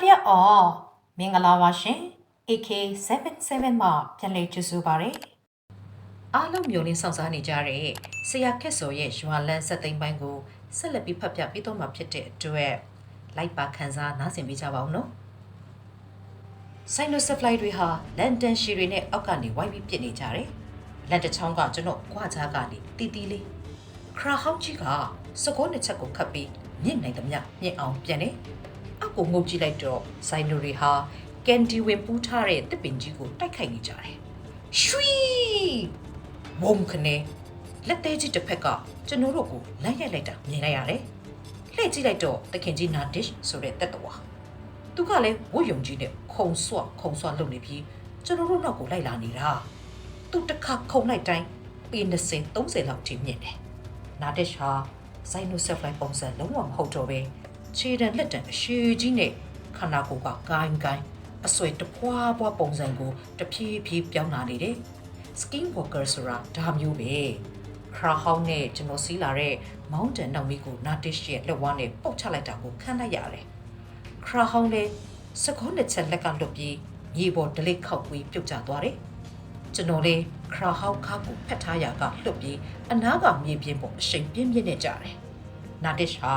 တရက်အော်မင်္ဂလာပါရှင် AK77 မှာပြန်လည်ကြိုဆိုပါရစေအားလုံးမျိုးလင်းစောင့်စားနေကြတဲ့ဆရာခက်စော်ရဲ့ရွာလန်းဆက်သိမ်းပိုင်းကိုဆက်လက်ပြီးဖတ်ပြပေးတော့မှာဖြစ်တဲ့အတွက်လိုက်ပါခန်းစားနားဆင်ပေးကြပါဦးနော်ဆိုင်နိုဆပ်ဖလိုက်တွေဟာလန်ဒန်ရှီတွေနဲ့အောက်ကနေဝိုင်းပြီးပြစ်နေကြတယ်လက်တစ်ချောင်းကကျွန်တော်ခွာချားကနေတီးတီးလေးခရာဟောင်းကြီးကစကောနှစ်ချက်ကိုခတ်ပြီးမြင့်နိုင်သမျှမြင့်အောင်ပြန်တယ်အ ကူငုတ်ကြည့်လိုက်တော့ဆိုင်နိုတွေဟာကန်ဒီဝင်ပူးထားတဲ့တစ်ပင်ကြီးကိုတိုက်ခိုက်နေကြတယ်ရွှီဝုံခနဲ့လက်သေးကြီးတစ်ဖက်ကကျွန်တော်တို့ကိုလမ်းရိုက်လိုက်တာမြင်လိုက်ရတယ်လှည့်ကြည့်လိုက်တော့တခင်ကြီးနာဒစ်ဆိုတဲ့တက်တော်သူကလည်းဝတ်ယုံကြီးနဲ့ခုံဆွခုံဆွလုပ်နေပြီးကျွန်တော်တို့နောက်ကိုလိုက်လာနေတာသူတစ်ခါခုံလိုက်တိုင်းပေ20 30လောက်ထိမြင့်တယ်နာဒစ်ဟာဆိုင်နိုဆက်လိုက်ပုံစံလုံးဝမဟုတ်တော့ပဲ ခြေတံလက်တံအရှိကြီးနဲ့ခန္ဓာကိုယ်ကကိုင်းကိုင်းအဆွေတပွားပွားပုံစံကိုတဖြည်းဖြည်းပြောင်းလာနေတယ် skin walker ဆိုတာဒါမျိုးပဲခရာဟောင်းနဲ့ကျွန်တော်စီးလာတဲ့ mountain နောက်မီကို Natish ရဲ့လက်ဝါးနဲ့ပုတ်ချလိုက်တာကိုခံလိုက်ရတယ်ခရာဟောင်းလည်းစကောနဲ့ချက်လက်ကလွတ်ပြီးမြေပေါ်ဒလိခောက်ပြီးပြုတ်ကျသွားတယ်ကျွန်တော်လေးခရာဟောင်းခါကိုဖက်ထားရာကလွတ်ပြီးအနားကမြေပြင်ပေါ်အရှိန်ပြင်းပြင်းနဲ့ကြတယ်နာဒစ်ဟာ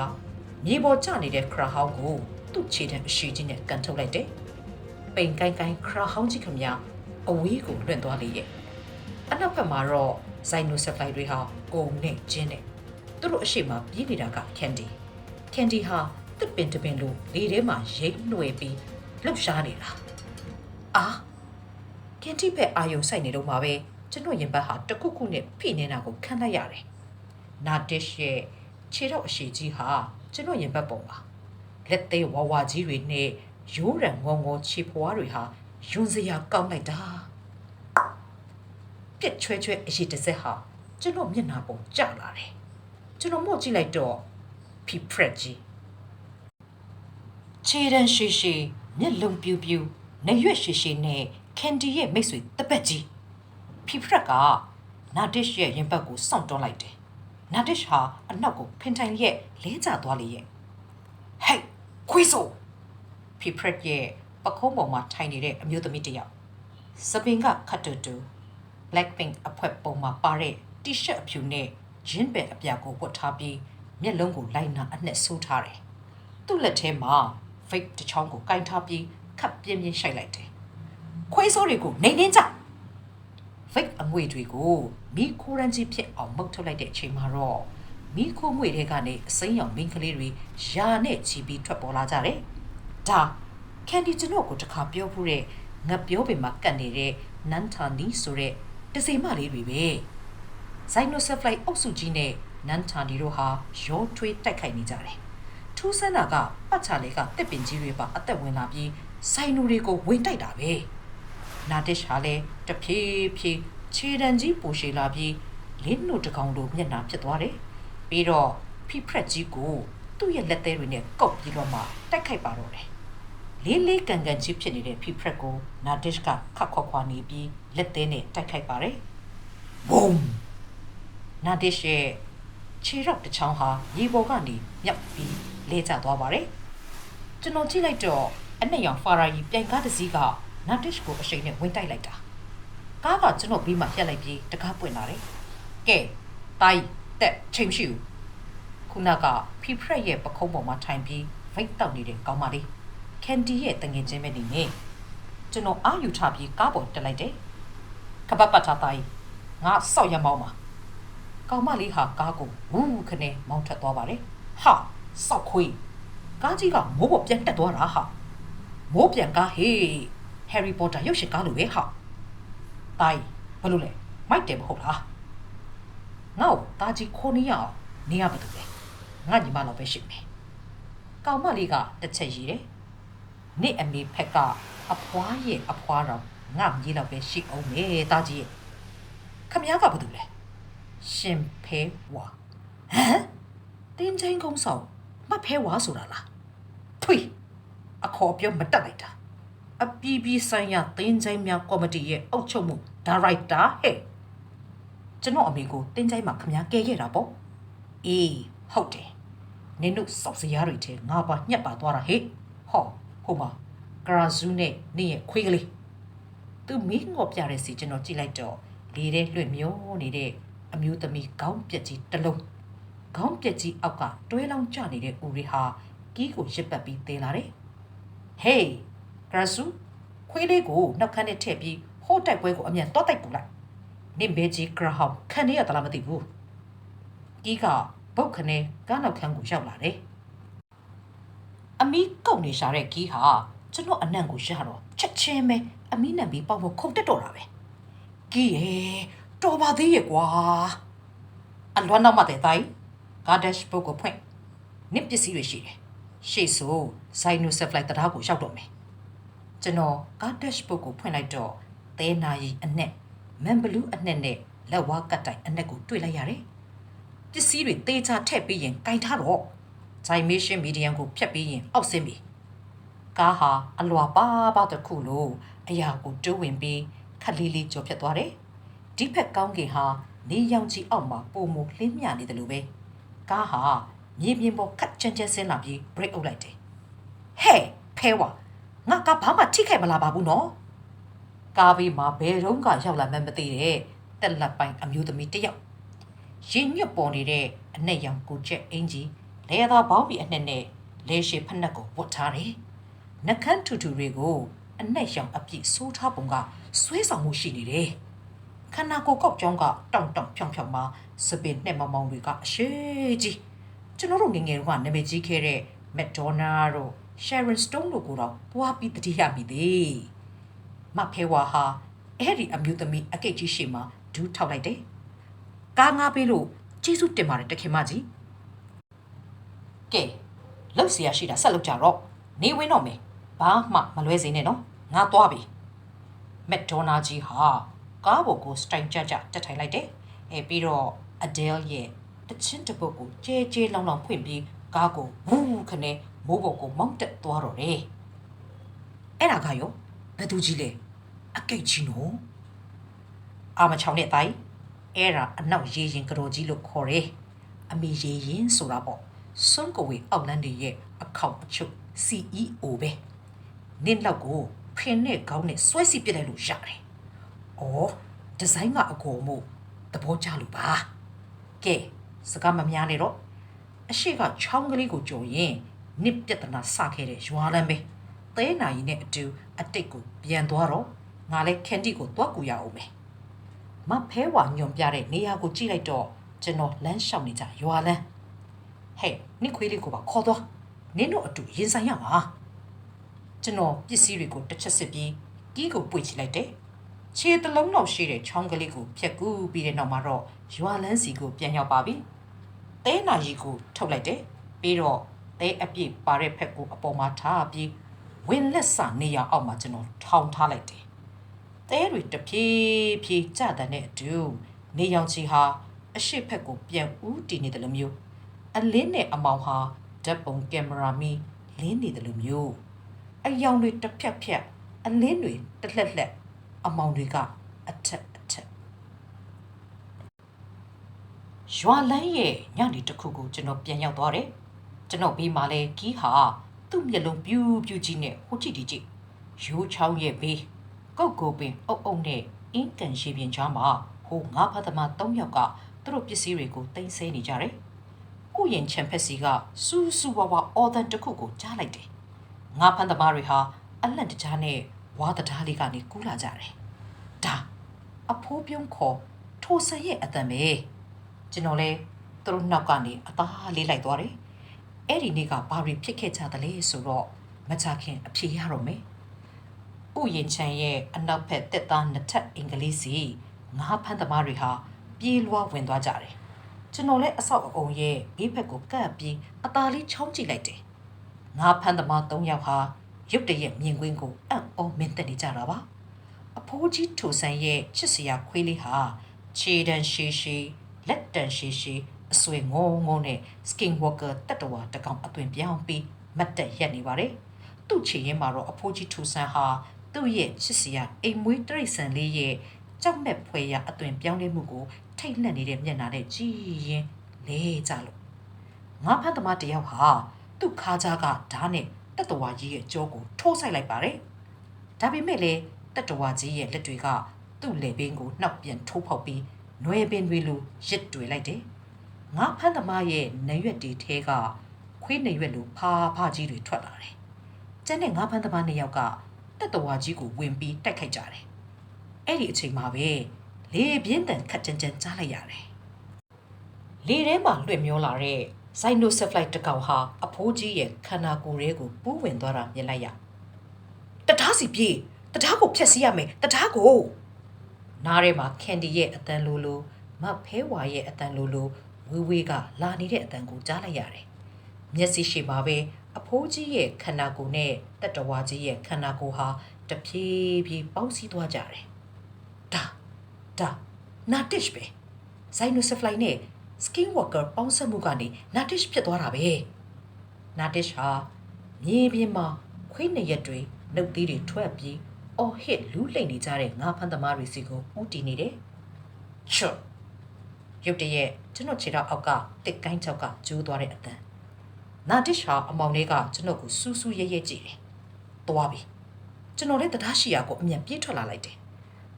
မြေပေါ်ကျနေတဲ့ခရာဟောင်းကိုသူ့ခြေတံအရှိကြီးနဲ့ကန်ထုတ်လိုက်တယ်ပိန်ကိုင်းကိုင်းခရာဟောင်းကြီးခမညာအဝေးကိုလွင့်သွားလေရဲ့အနောက်ဘက်မှာတော့ဇိုင်နိုဆက်ဖလိုက်တွေဟာအုံနဲ့ကျင်းနဲ့သူတို့အရှိမပြေးနေတာကကန်ဒီကန်ဒီဟာတစ်ပင်တစ်ပင်လိုလေထဲမှာရိတ်နှွယ်ပြီးလှုပ်ရှားနေတာအာကန်ဒီဘက်အာယုံဆိုင်နေတော့မှာပဲကျွန်တော်ရင်ဘတ်ဟာတခုခုနဲ့ဖိနေတာကိုခံလိုက်ရတယ်နာဒစ်ရဲ့ခြေတော့အရှိကြီးဟာ ကျွန်တော်ရင်ဘတ်ပုံပါလက်သေးဝါဝါကြီးတွေနဲ့ရိုးရံငုံငုံခြေဖွားတွေဟာယွန်းစရာကောင်းလိုက်တာပြက်ချွဲချွဲအရှိတစ်စက်ဟာကျွန်တော်မျက်နှာပုံကျလာတယ်ကျွန်တော်မော့ကြည့်လိုက်တော့ဖီဖရက်ကြီးခြေတန်းရှိရှိမျက်လုံးပြူပြူနေရွက်ရှိရှိနဲ့ကန်ဒီရဲ့မိတ်ဆွေတပတ်ကြီးဖီဖရက်ကနာဒစ်ရဲ့ရင်ဘတ်ကိုစောင့်တွန်းလိုက်တယ် နာဒစ်ဟာအနောက်ကိုဖင်ထိုင်ရဲ့လဲကျသွားလေရဲ့ဟေးခွေးဆိုဖီဖရက်ရဲ့ပခုံးပေါ်မှာထိုင်နေတဲ့အမျိုးသမီးတစ်ယောက်စပင်ကခတ်တူတူ Blackpink အဖွဲပုံမှာပါတဲ့ T-shirt အဖြူနဲ့ဂျင်းပဲအပြာကိုဝတ်ထားပြီးမျက်လုံးကိုလိုက်နာအနှစ်ဆိုးထားတယ်။သူ့လက်ထဲမှာ fake တစ်ချောင်းကိုကင်ထားပြီးခပ်ပြင်းပြင်းရှိုက်လိုက်တယ်။ခွေးစိုးတွေကိုနေနေကြ fake အငွေတွေကို မိခိုးရန်ကြီးဖြစ်အောင်မုတ်ထုတ်လိုက်တဲ့အချိန်မှာတော့မိခိုးငွေတွေကနေအစိမ်းရောင်မင်းကလေးတွေယာနဲ့ချီပြီးထွက်ပေါ်လာကြတယ်။ဒါကန်ဒီကျွန်တော်ကိုတခါပြောဖူးတဲ့ငါပြောပင်မှာကတ်နေတဲ့နန်ထာနီဆိုတဲ့တစိမလေးတွေပဲဇိုင်နိုဆပ်ဖလိုက်အုပ်စုကြီးနဲ့နန်ထာနီတို့ဟာရောထွေးတိုက်ခိုက်နေကြတယ်ထူးဆန်းတာကပတ်ချာလေးကတစ်ပင်ကြီးတွေပါအသက်ဝင်လာပြီးဆိုင်နူတွေကိုဝင်တိုက်တာပဲနာဒစ်ဟာလည်းတဖြည်းဖြည်း ခြေတံကြီးပူရှည်လာပြီးလင်းနုတကောင်လိုမျက်နှာဖြစ်သွားတယ်ပြီးတော့ဖိဖရက်ကြီးကိုသူ့ရဲ့လက်သေးတွေနဲ့ကောက်ပြီးတော့မှတိုက်ခိုက်ပါတော့တယ်လေးလေးကန်ကန်ကြီးဖြစ်နေတဲ့ဖိဖရက်ကိုနာဒစ်ကခတ်ခွက်ခွာနေပြီးလက်သေးနဲ့တိုက်ခိုက်ပါတယ်ဘုံနာဒစ်ရဲ့ခြေရောက်တစ်ချောင်းဟာရေပေါ်ကနေမြက်ပြီးလဲကျသွားပါတယ်ကျွန်တော်ကြည့်လိုက်တော့အနက်ရောင်ဖာရာကြီးပြိုင်ကားတစ်စီးကနာဒစ်ကိုအရှိန်နဲ့ဝင်တိုက်လိုက်တာ ကားကကျွန်တော်ပြီးမှပြက်လိုက်ပြီးတကားပွင့်လာတယ်ကဲတိုင်းတက်ချိန်မရှိဘူးခုနကဖီဖရက်ရဲ့ပခုံးပေါ်မှာထိုင်ပြီးဗိတ်တောက်နေတဲ့ကောင်းမလေးကန်ဒီရဲ့တငင်ချင်းပဲနေနေကျွန်တော်အာယူထားပြီးကားပေါ်တက်လိုက်တယ်ကပတ်ပတ်ထားတိုင်းငါစောက်ရမောင်းပါကောင်မလေးဟာကားကိုဝူးခနဲ့မောင်းထွက်သွားပါတယ်ဟာစောက်ခွေးကားကြီးကမိုးပေါ်ပြန်တက်သွားတာဟာမိုးပြန်ကားဟေးဟယ်ရီပေါတာရုပ်ရှင်ကားလိုပဲဟာ တိုင်းဘယ်လိုလဲမိုက်တယ်မဟုတ်လားငါ့ကိုတာကြီးခိုးနေရအောင်နေရပါတူလေငါညီမတော့ပဲရှိမယ်ကောင်မလေးကတစ်ချက်ရည်တယ်နေ့အမေဖက်ကအဖွားရဲ့အဖွားတော်ငါမြည်တော့ပဲရှိအောင်မေတာကြီးရဲ့ခမ ्या ကဘာတူလဲရှင်ဖဲဝါဟမ်တင်းချင်းကုန်းဆောင်မဖဲဝါဆိုတာလားထွေအခေါ်ပြောမတက်လိုက်တာ အပီပီဆိုင်ရာတင်းချင်းများကော်မတီရဲ့အုပ်ချုပ်မှုဒါရိုက်တာဟဲ့ကျွန်တော်အမေကိုတင်းချင်းမှာခမ ्या ကဲခဲ့တာပေါ့အေးဟုတ်တယ်နင်တို့စောက်စရာတွေထဲငါပါညက်ပါသွားတာဟဲ့ဟောဟိုမှာဂရာဇူးနဲ့နင့်ရဲ့ခွေးကလေးသူမင်းငေါ်ပြတဲ့စီကျွန်တော်ကြည့်လိုက်တော့လေထဲလွင့်မျောနေတဲ့အမျိုးသမီးခေါင်းပြက်ကြီးတစ်လုံးခေါင်းပြက်ကြီးအောက်ကတွဲလောင်းကျနေတဲ့ဦးရီဟာကီးကိုရစ်ပတ်ပြီးသေးလာတယ်ဟေး ဂရာဇူးခွေးလေးကိုနှောက်ခမ်းနဲ့ထည့်ပြီးဟိုးတိုက်ပွဲကိုအမြန်တော့တိုက်ပူလိုက်နင့်ဘေဂျီဂရာဟောင်ခံနေရသလားမသိဘူးကီးကပုတ်ခနဲ့ကားနောက်ခန်းကိုရောက်လာတယ်အမီးကုတ်နေရှာတဲ့ကီးဟာကျွန်တော်အနံ့ကိုရတော့ချက်ချင်းပဲအမီးနံပြီးပေါက်ဖို့ခုန်တက်တော့တာပဲကီးရေတော်ပါသေးရဲ့ကွာအလွမ်းနောက်မှတဲ့တိုင်းဂါဒက်ရှ်ဘုတ်ကိုဖွင့်နစ်ပစ္စည်းတွေရှိတယ်ရှေ့ဆိုဇိုင်နိုဆက်ဖလိုက်တရားကိုရောက်တော့မယ် ကျွန်တော်ဂါဒက်ရှ်ဘုတ်ကိုဖွင့်လိုက်တော့သဲနာရီအနက်မန်ဘလူးအနက်နဲ့လက်ဝါးကတ်တိုင်အနက်ကိုတွေ့လိုက်ရတယ်ပစ္စည်းတွေတေးချထည့်ပြီးရင်ကင်ထားတော့ဇိုင်မေးရှင်းမီဒီယံကိုဖျက်ပြီးရင်အောက်ဆင်းပြီကားဟာအလွာပါပါတစ်ခုလို့အရာကိုတိုးဝင်ပြီးခက်လေးလေးကြော်ဖြတ်သွားတယ်ဒီဖက်ကောင်းကင်ဟာနေရောင်ကြီးအောက်မှာပုံမလှင်းမြနေတယ်လို့ပဲကားဟာမြေပြင်ပေါ်ခက်ချမ်းချမ်းဆင်းလာပြီး break အုပ်လိုက်တယ်ဟဲ့ဖဲဝါ ငါကဘာမှထိခိုက်မလာပါဘူးနော်ကားဘေးမှာဘယ်တော့ကရောက်လာမှန်းမသိတဲ့တက်လက်ပိုင်းအမျိုးသမီးတစ်ယောက်ရင်ညွတ်ပေါ်နေတဲ့အနက်ရောင်ကိုချက်အင်ကြီးလဲသာဘောင်းပြီးအနှစ်နဲ့လဲရှိဖက်နှက်ကိုဝတ်ထားတယ်။နှကန်းထူထူတွေကိုအနက်ရောင်အပြည့်ဆိုးထားပုံကဆွဲဆောင်မှုရှိနေတယ်။ခန္ဓာကိုယ်ကောက်ကြောင်းကတောင့်တောင့်ဖြောင်ဖြောင်မှာစပင်နဲ့မမောင်တွေကအရှိကြီးကျွန်တော်တို့ငယ်ငယ်တုန်းကနာမည်ကြီးခဲ့တဲ့မက်ဒေါနာတို့ Sharon Stone တို့ကိုတော့သွားပြီးတတိယမိသေး။မဖဲဝါဟာအဲ့ဒီအမျိုးသမီးအကိတ်ကြီးရှိမှဒူးထောက်လိုက်တယ်။ ကားငါပေးလို့ကျေးဇူးတင်ပါတယ်တခင်မကြီးကဲလှုပ်เสียရှိတာဆက်လုပ်ကြတော့နေဝင်တော့မယ်ဘာမှမလွဲစေနဲ့နော်ငါသွားပြီမက်ဒေါနာကြီးဟာကားပေါ်ကိုစတိုင်ကြကြတက်ထိုင်လိုက်တယ်အဲပြီးတော့အဒဲလ်ရဲ့တချင်းတစ်ပုတ်ကိုကြဲကြဲလောင်လောင်ဖွင့်ပြီးကားကိုဝူးခနဲ့ မိုးပေါ်ကိုမောင်းတက်သွားတော့တယ်အဲ့ဒါကရောဘယ်သူကြီးလဲအကိတ်ကြီးနော်အာမချောင်နဲ့တိုင်းအဲ့ဒါအနောက်ရေရင်ကတော်ကြီးလို့ခေါ်တယ်။အမေရေရင်ဆိုတာပေါ့။စွန့်ကိုဝေအောက်လန်းတွေရဲ့အခေါက်အချုပ် CEO ပဲ။နင်းလောက်ကိုဖင်နဲ့ခေါင်းနဲ့ဆွဲစီပစ်လိုက်လို့ရတယ်။အော်ဒီဇိုင်းကအကိုမို့သဘောကျလို့ပါ။ကဲစကားမများနဲ့တော့အရှိကချောင်းကလေးကိုကြုံရင် နစ်ပြဿနာစခဲ့တဲ့ရွာလမ်းပဲ။သဲနာရီနဲ့အတူအတိတ်ကိုပြန်သွားတော့ငါလည်းခန်ဒီကိုတွားကူရအောင်မယ်။မဖဲဝါညွန်ပြတဲ့နေရာကိုကြည့်လိုက်တော့ကျွန်တော်လမ်းလျှောက်နေကြရွာလမ်းဟဲ့နင့်ခွေးလေးကိုပါခေါ်သွားနင်းတို့အတူရင်ဆိုင်ရပါကျွန်တော်ပစ္စည်းတွေကိုတစ်ချက်စစ်ပြီးကီးကိုပွေချလိုက်တယ်ခြေတစ်လုံးလောက်ရှိတဲ့ချောင်းကလေးကိုဖြတ်ကူးပြီးတဲ့နောက်မှာတော့ရွာလန်းစီကိုပြန်ရောက်ပါပြီသဲနာရီကိုထုတ်လိုက်တယ်ပြီးတော့ သဲအပြည့်ပါတဲ့ဖက်ကိုအပေါ်မှာထားပြီးဝင်လက်စနေရအောက်မှာကျွန်တော်ထောင်ထားလိုက်တယ်တဲတွေတဖြည်းဖြည်းကျတဲ့အတူနေရောင်ချီဟာအရှိဖက်ကိုပြန်ဦးတည်နေတယ်လို့မျိုးအလင်းနဲ့အမောင်ဟာဓာတ်ပုံကင်မရာမီလင်းနေတယ်လို့မျိုးအယောင်တွေတစ်ဖြက်ဖြက်အလင်းတွေတစ်လက်လက်အမောင်တွေကအထက်အထက်ရွာလန်းရဲ့ညနေတစ်ခုကိုကျွန်တော်ပြန်ရောက်သွားတယ် ကျွန်တော်ပြီးမှလဲကီးဟာသူ့မျက်လုံးပြူးပြူးကြီးနဲ့ဟိုကြည့်ဒီကြည့်ရိုးချောင်းရဲ့ဘေးကုတ်ကိုပင်အုပ်အုပ်နဲ့အင်းကန်ရှိပြင်ချားမှာဟိုငါးဖတ်သမား၃ယောက်ကသူတို့ပစ္စည်းတွေကိုတင်ဆဲနေကြတယ်။ဥယျင်ချန်ဖက်စီကစူးစူးဝါဝါအော်ဒန်တစ်ခုကိုကြားလိုက်တယ်။ငါးဖတ်သမားတွေဟာအလန့်တကြားနဲ့ဝါတံတားလေးကနေကူးလာကြတယ်။ဒါအဖိုးပြုံးခေါ်ထိုဆန်ရဲ့အတန်ပဲကျွန်တော်လဲသူတို့နောက်ကနေအသားလေးလိုက်သွားတယ်။ အဲ့ဒီနေ့ကဘာတွေဖြစ်ခဲ့ကြသလဲဆိုတော့မချခင်အဖြေရတော့မယ်။ဥယျင်ချန်ရဲ့အနောက်ဘက်တက်သားနှစ်ထပ်အင်္ဂလိပ်စီငါးဖန်းသမားတွေဟာပြေးလွှားဝင်သွားကြတယ်။ကျွန်တော်လည်းအဆောက်အအုံရဲ့ဘေးဘက်ကိုကပ်ပြီးအသာလေးချောင်းကြည့်လိုက်တယ်။ငါးဖန်းသမား၃ယောက်ဟာရုတ်တရက်မြင်ကွင်းကိုအံ့ဩမင်းတက်နေကြတာပါ။အဖိုးကြီးထူဆန်ရဲ့ချစ်စရာခွေးလေးဟာခြေတန်းရှည်ရှည်လက်တန်းရှည်ရှည် အဆွေငုံငုံနဲ့ skin walker တက်တော်တကောင်အသွင်ပြောင်းပြီးမတ်တက်ရက်နေပါတယ်။သူ့ချီရင်မှာတော့အဖိုးကြီးထူဆန်းဟာသူ့ရဲ့ချစ်စရာအိမ်မွေးတရိတ်ဆန်လေးရဲ့ကြောက်မဲ့ဖွယ်ရာအသွင်ပြောင်းလဲမှုကိုထိတ်လန့်နေတဲ့မျက်နှာနဲ့ကြည်ရင်လဲကြလို့ငါဖတ်သမားတယောက်ဟာသူ့ခါးကြားကဓာတ်နဲ့တက်တဝါကြီးရဲ့ကြောကိုထိုးဆိုင်လိုက်ပါတယ်ဒါပေမဲ့လည်းတက်တဝါကြီးရဲ့လက်တွေကသူ့လေပင်ကိုနှောက်ပြန်ထိုးဖောက်ပြီးနွယ်ပင်တွေလိုရစ်တွေလိုက်တယ် ငါဖန်းသမားရဲ့နရွက်တွေထဲကခွေးနရွက်လိုဖာဖာကြီးတွေထွက်လာတယ်ကျန်တဲ့ငါဖန်းသမားနှစ်ယောက်ကတက်တဝါကြီးကိုဝင်ပြီးတိုက်ခိုက်ကြတယ်အဲ့ဒီအချိန်မှာပဲလေပြင်းတန်ခက်ကြမ်းကြမ်းကြားလိုက်ရတယ်လေထဲမှာလွှင့်မျောလာတဲ့ Cynocephalite တစ်ကောင်ဟာအဖိုးကြီးရဲ့ခန္ဓာကိုယ်ထဲကိုပူးဝင်သွားတာမြင်လိုက်ရတတားစီပြေးတတားကိုဖျက်ဆီးရမယ်တတားကိုနားထဲမှာကန်ဒီရဲ့အတန်လိုလိုမဖဲဝါရဲ့အတန်လိုလို ဝေးဝေးကလာနေတဲ့အတန်ကိုကြားလိုက်ရတယ်မျက်စိရှိပါပဲအဖိုးကြီးရဲ့ခန္ဓာကိုယ်နဲ့တက်တဝါကြီးရဲ့ခန္ဓာကိုယ်ဟာတဖြည်းဖြည်းပေါင်းစည်းသွားကြတယ်ဒါဒါနာတစ်ပဲ Cynocephalite နဲ့ Skinwalker ပေါင်းစပ်မှုကနေ Natish ဖြစ်သွားတာပဲ Natish ဟာမြေပြင်မှာခွေးနှစ်ရက်တွေနှုတ်သီးတွေထွက်ပြီးအော်ဟစ်လူးလိမ့်နေကြတဲ့ငါးဖမ်းသမားတွေစီကိုဦးတည်နေတယ်ချွတ် ရုတ်တရက်ကျွန်တော်ခြေထောက်အောက်ကတစ်ကိုင်းချောက်ကကျိုးသွားတဲ့အတန် Natish ဟာအမောင်လေးကကျွန်တော်ကိုစူးစူးရဲရဲကြည့်တယ်သွားပြီကျွန်တော်လည်းတရားရှိရာကိုအမြန်ပြေးထွက်လာလိုက်တယ်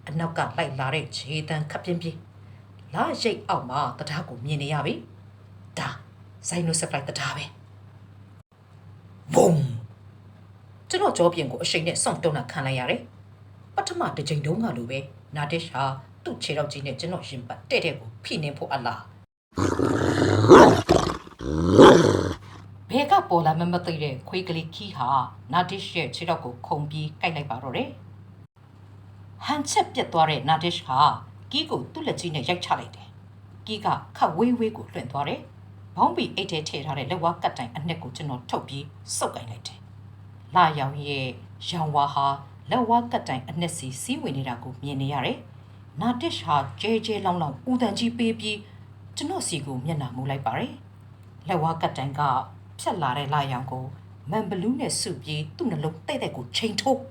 အနောက်ကလိုက်လာတဲ့ခြေတန်းခပ်ပြင်းပြင်းလာရိတ်အောက်မှာတရားကိုမြင်နေရပြီဒါဇိုင်နိုဆက်လိုက်တရားပဲဘုံကျွန်တော်ကြောပြင်ကိုအရှိန်နဲ့စောင့်တုံးတာခံလိုက်ရတယ်ပထမတစ်ချိန်တုန်းကလိုပဲနာတစ်ဟာ သူ့ခြေထောက်ကြီးနဲ့ကျွန်တော်ရှင်ပတ်တဲ့တဲ့ကိုဖိနေဖို့အလားဘဲကပေါ်လာမမသိတဲ့ခွေးကလေးခီးဟာနာတစ်ရဲ့ခြေထောက်ကိုခုံပြီးကိုက်လိုက်ပါတော့တယ်ဟန်ချက်ပြတ်သွားတဲ့နာတစ်ဟာကီးကိုသူ့လက်ကြီးနဲ့ရိုက်ချလိုက်တယ်။ကီးကခတ်ဝေးဝေးကိုလွှင့်သွားတယ်။ဘောင်းဘီအိတ်ထဲထည့်ထားတဲ့လက်ဝါးကတ်တိုင်အနှစ်ကိုကျွန်တော်ထုတ်ပြီးစုပ်ကင်လိုက်တယ်။လာရောင်ရဲ့ရောင်ဝါဟာလက်ဝါးကတ်တိုင်အနှစ်စီစီးဝင်နေတာကိုမြင်နေရတယ်။ နာတစ်ဟာကျဲကျဲလောင်းလောင်းဦးတန်ကြီးပေးပြီးကျွန်တော်စီကိုမျက်နှာမူလိုက်ပါတယ်။လက်ဝါးကတ်တိုင်ကဖြတ်လာတဲ့လာရောင်ကိုမန်ဘလူးနဲ့စုပြီးသူ့နှလုံးတဲ့တဲ့ကိုချိန်ထိုး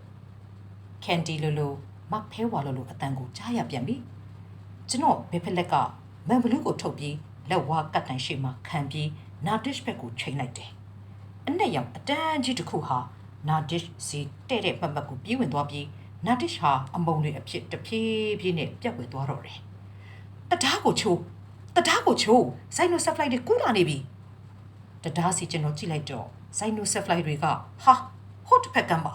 ကန်ဒီလိုလိုမဖဲဝါလိုလိုအတန်ကိုကြားရပြန်ပြီ။ကျွန်တော်ဘေဖက်လက်ကမန်ဘလူးကိုထုတ်ပြီးလက်ဝါးကတ်တိုင်ရှိမှခံပြီးနာဒစ်ဘက်ကိုချိန်လိုက်တယ်။အနဲ့ရောင်အတန်းကြီးတစ်ခုဟာနာဒစ်စီတဲ့တဲ့မှတ်မှတ်ကိုပြေးဝင်သွားပြီး နာဒစ်ဟာအမုံတွေအဖြစ်တဖြည်းဖြည်းနဲ့ပြတ်ဝဲသွားတော့တယ်။တံတားကိုချိုးတံတားကိုချိုးဆိုင်နိုဆက်ဖလိုက်တွေကူးလာနေပြီ။တံတားစီကျွန်တော်ကြည့်လိုက်တော့ဆိုင်နိုဆက်ဖလိုက်တွေကဟာဟိုတ်တစ်ဖက်ကမ်းပါ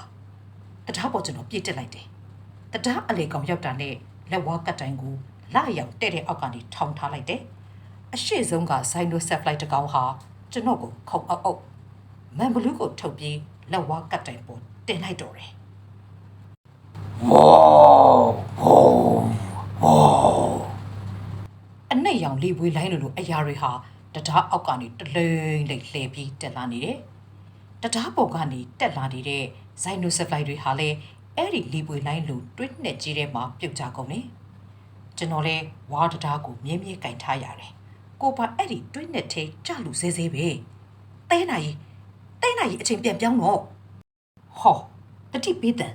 တံတားပေါ်ကျွန်တော်ပြည့်တက်လိုက်တယ်။တံတားအလေကောင်ရောက်တာနဲ့လက်ဝါးကတ်တိုင်ကိုလာရောက်တဲ့တဲ့အောက်ကနေထောင်ထားလိုက်တယ်။အရှိဆုံးကဆိုင်နိုဆက်ဖလိုက်တစ်ကောင်ဟာကျွန်တော်ကိုခုံအောက်အောက်မန်ဘလူးကိုထုတ်ပြီးလက်ဝါးကတ်တိုင်ပေါ်တင်လိုက်တော့တယ်။ဝေါဝေါဝေါ အနဲ့ရောင်လေးပွေးလိုင်းလိုလိုအရာတွေဟာတံတားအောက်ကနေတလိမ့်လိမ့်လှည့်ပြီးတက်လာနေတယ်။တံတားပေါ်ကနေတက်လာနေတဲ့ဇိုင်နိုဆက်ဖလိုက်တွေဟာလည်းအဲ့ဒီလေးပွေလိုင်းလိုတွင်းနဲ့ကြီးထဲမှာပြုတ်ကြကုန်တယ်။ကျွန်တော်လည်းဝါတံတားကိုမြင်းမြင်းကင်ထားရတယ်။ကိုပါအဲ့ဒီတွင်းနဲ့ထိကြလူစေးစေးပဲ။တဲနိုင်တဲနိုင်အချိန်ပြန်ပြောင်းတော့ဟောတတိပေးတယ်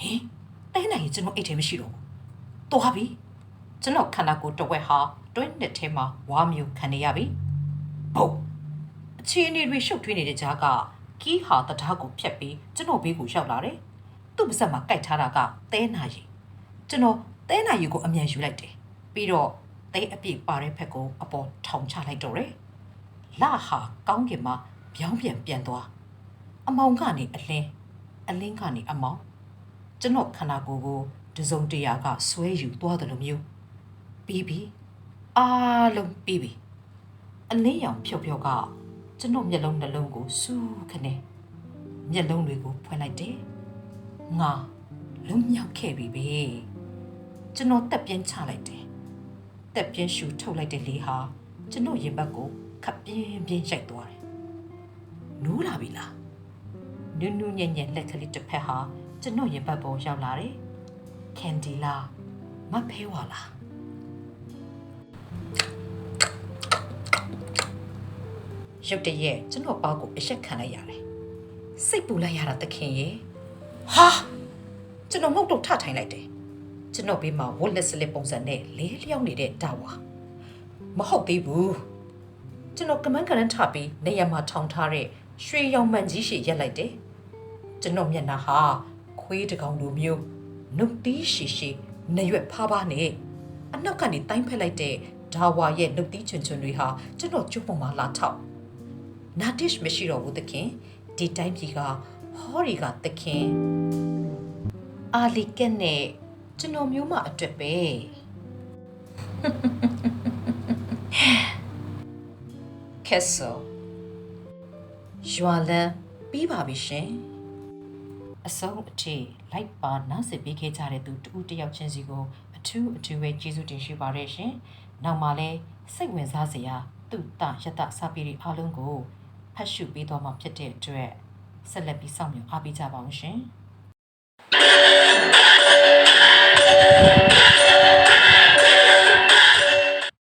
ဟင် တဲနိုင်ကျွန်တော်အိတ်ထဲမရှိတော့ဘူး။သွားပြီ။ကျွန်တော်ခန္ဓာကိုယ်တစ်ဝက်ဟာတွင်းနဲ့ထဲမှာဝါမျိုးခံနေရပြီ။ဘုတ်အခြေအနေတွေရှုပ်ထွေးနေတဲ့ကြားကကီးဟာတံတားကိုဖျက်ပြီးကျွန်တော်ဘေးကိုရောက်လာတယ်။သူ့ပါဇက်မှာကြိုက်ထားတာကတဲနာရီကျွန်တော်တဲနာရီကိုအမြန်ယူလိုက်တယ်။ပြီးတော့တဲအပြည့်ပါတဲ့ဖက်ကိုအပေါ်ထောင်ချလိုက်တော့တယ်။လာဟာကောင်းကင်မှာပြောင်းပြန်ပြန်သွား။အမောင်ကနေအလင်းအလင်းကနေအမောင် ကျွန်တော်ခန္ဓာကိုယ်ကိုတစုံတရာကဆွဲယူသွားတယ်လို့မျိုးပြီးပြီအားလုံးပြီးပြီအလင်းရောင်ဖြုတ်ဖြုတ်ကကျွန်တော်မျက်လုံးနှလုံးကိုစူးခနဲ့မျက်လုံးတွေကိုဖွင့်လိုက်တယ်ငါလုံမြောက်ခဲ့ပြီပဲကျွန်တော်တက်ပြင်းချလိုက်တယ်တက်ပြင်းရှူထုတ်လိုက်တဲ့လေဟာကျွန်တော်ရင်ဘတ်ကိုခပ်ပြင်းပြင်းရိုက်သွားတယ်နိုးလာပြီလားနူးနူးညံ့ညံ့လက်ကလေးတစ်ဖက်ဟာ ကျွန်တော်ရင်ဘတ်ပေါ်ရောက်လာတယ်ကန်ဒီလာမဖဲဝါလားရုတ်တရက်ကျွန်တော်ပါကိုအရက်ခံလိုက်ရတယ်စိတ်ပူလိုက်ရတာတခင်ရေဟာကျွန်တော်ငုတ်တော့ထထိုင်လိုက်တယ်ကျွန်တော်ဘေးမှာဝက်လက်စလစ်ပုံစံနဲ့လေးလျောက်နေတဲ့တာဝါမဟုတ်သေးဘူးကျွန်တော်ကမန်းကရန်ထပြီးနေရာမှာထောင်ထားတဲ့ရွှေရောင်မှန်ကြီးရှိရက်လိုက်တယ်ကျွန်တော်မျက်နှာဟာ ခွေးတစ်ကောင်လိုမျိုးနှုတ်သီးရှိရှိနရွက်ဖားဖားနဲ့အနောက်ကနေတိုင်းဖက်လိုက်တဲ့ဒါဝါရဲ့နှုတ်သီးချွန်ချွန်တွေဟာကျွန်တော်ကျုပ်ပေါ်မှာလာထောက်နာတစ်မရှိတော့ဘူးသခင်ဒီတိုင်းပြည်ကဟောရီကသခင်အာလီကက်နဲ့ကျွန်တော်မျိုးမအတွက်ပဲကက်ဆယ်ရွာလန်ပြီးပါပြီရှင် အဆုံးအထိလိုက်ပါနားဆင်ပေးခဲ့ကြတဲ့သူတူတယောက်ချင်းစီကိုအထူးအထူးပဲကျေးဇူးတင်ရှိပါရရှင်နောက်မှလည်းစိတ်ဝင်စားစရာသူတရတစာပေတွေအားလုံးကိုဖတ်ရှုပေးသွားမှာဖြစ်တဲ့အတွက်ဆက်လက်ပြီးစောင့်မျှော်အားပေးကြပါအောင်ရှင်